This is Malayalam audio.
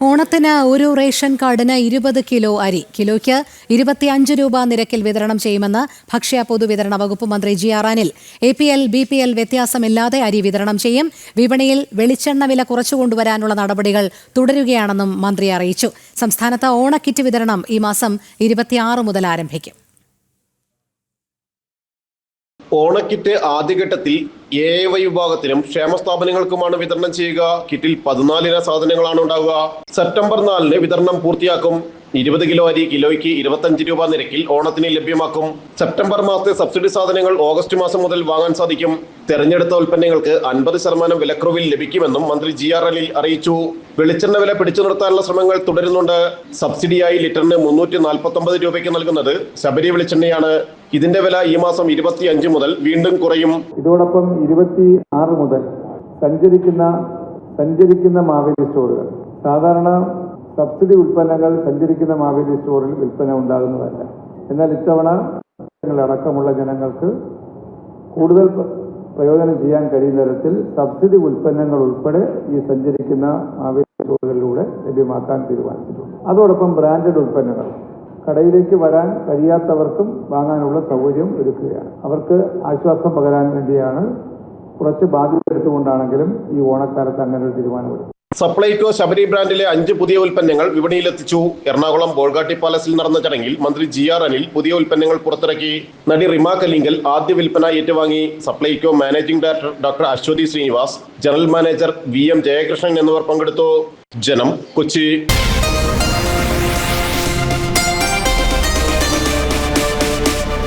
ഓണത്തിന് ഒരു റേഷൻ കാർഡിന് ഇരുപത് കിലോ അരി കിലോയ്ക്ക് ഇരുപത്തിയഞ്ച് രൂപ നിരക്കിൽ വിതരണം ചെയ്യുമെന്ന് ഭക്ഷ്യ പൊതുവിതരണ വകുപ്പ് മന്ത്രി G R Anil A P L B P L വ്യത്യാസമില്ലാതെ അരി വിതരണം ചെയ്യും. വിപണിയിൽ വെളിച്ചെണ്ണ വില കുറച്ചുകൊണ്ടുവരാനുള്ള നടപടികൾ തുടരുകയാണെന്നും മന്ത്രി അറിയിച്ചു. സംസ്ഥാനത്ത് ഓണക്കിറ്റ് വിതരണം ഈ മാസം ഇരുപത്തിയാറ് മുതൽ ആരംഭിക്കും. ഓണക്കിറ്റ് ആദ്യഘട്ടത്തിൽ എ വൈ വിഭാഗത്തിനും ക്ഷേമ സ്ഥാപനങ്ങൾക്കുമാണ് വിതരണം ചെയ്യുക. കിറ്റിൽ പതിനാലിന സാധനങ്ങളാണ് ഉണ്ടാവുക. സെപ്റ്റംബർ നാലിന് വിതരണം പൂർത്തിയാക്കും. ഇരുപത് കിലോ അരി കിലോയ്ക്ക് ഇരുപത്തഞ്ച് രൂപ നിരക്കിൽ ഓണത്തിന് ലഭ്യമാക്കും. സെപ്റ്റംബർ മാസത്തെ സബ്സിഡി സാധനങ്ങൾ ഓഗസ്റ്റ് മാസം മുതൽ വാങ്ങാൻ സാധിക്കും. തെരഞ്ഞെടുത്ത ഉൽപ്പന്നങ്ങൾക്ക് അൻപത് ശതമാനം വിലക്കുറവിൽ ലഭിക്കുമെന്നും മന്ത്രി ജി ആർ അനിൽ അറിയിച്ചു. വെളിച്ചെണ്ണ വില പിടിച്ചു നിർത്താനുള്ള ശ്രമങ്ങൾ തുടരുന്നുണ്ട്. സബ്സിഡിയായി ലിറ്ററിന് മുന്നൂറ്റി നാൽപ്പത്തൊമ്പത് രൂപയ്ക്ക് നൽകുന്നത് ശബരി വെളിച്ചെണ്ണയാണ്. ഇതിന്റെ വില ഈ മാസം ഇരുപത്തി അഞ്ച് മുതൽ വീണ്ടും കുറയും. ഇതോടൊപ്പം ഇരുപത്തി ആറ് മുതൽ സഞ്ചരിക്കുന്ന സഞ്ചരിക്കുന്ന മാവേലി സ്റ്റോറുകൾ. സാധാരണ സബ്സിഡി ഉൽപ്പന്നങ്ങൾ സഞ്ചരിക്കുന്ന മാവേലി സ്റ്റോറിൽ വിൽപ്പന ഉണ്ടാകുന്നതല്ല. എന്നാൽ ഇത്തവണ അടക്കമുള്ള ജനങ്ങൾക്ക് കൂടുതൽ പ്രയോജനം ചെയ്യാൻ കഴിയുന്ന തരത്തിൽ സബ്സിഡി ഉൽപ്പന്നങ്ങൾ ഉൾപ്പെടെ ഈ സഞ്ചരിക്കുന്ന മാവേലി സ്റ്റോറുകളിലൂടെ ലഭ്യമാക്കാൻ തീരുമാനിച്ചിട്ടുണ്ട്. അതോടൊപ്പം ബ്രാൻഡഡ് ഉൽപ്പന്നങ്ങൾ. കടയിലേക്ക് വരാൻ കഴിയാത്തവർക്കും വാങ്ങാനുള്ള സൗകര്യം ഒരുക്കുകയാണ്. അവർക്ക് ആശ്വാസം പകരാൻ വേണ്ടിയാണ് കുറച്ച് ബാധ്യത എടുത്തുകൊണ്ടാണെങ്കിലും ഈ ഓണക്കാലത്ത് അങ്ങനെ ഒരു തീരുമാനമെടുത്തത്. സപ്ലൈകോ ശബരി ബ്രാൻഡിലെ അഞ്ച് പുതിയ ഉൽപ്പന്നങ്ങൾ വിപണിയിലെത്തിച്ചു. എറണാകുളം ബോൾഗാട്ടി പാലസിൽ നടന്ന ചടങ്ങിൽ മന്ത്രി ജി ആർ അനിൽ പുതിയ ഉൽപ്പന്നങ്ങൾ പുറത്തിറക്കി. നടി റിമ കലിങ്കൽ ആദ്യ വിൽപ്പന ഏറ്റുവാങ്ങി. Supplyco managing director doctor Aswathy Srinivas general manager V M Jayakrishnan എന്നിവർ പങ്കെടുത്തു. ജനം കൊച്ചി.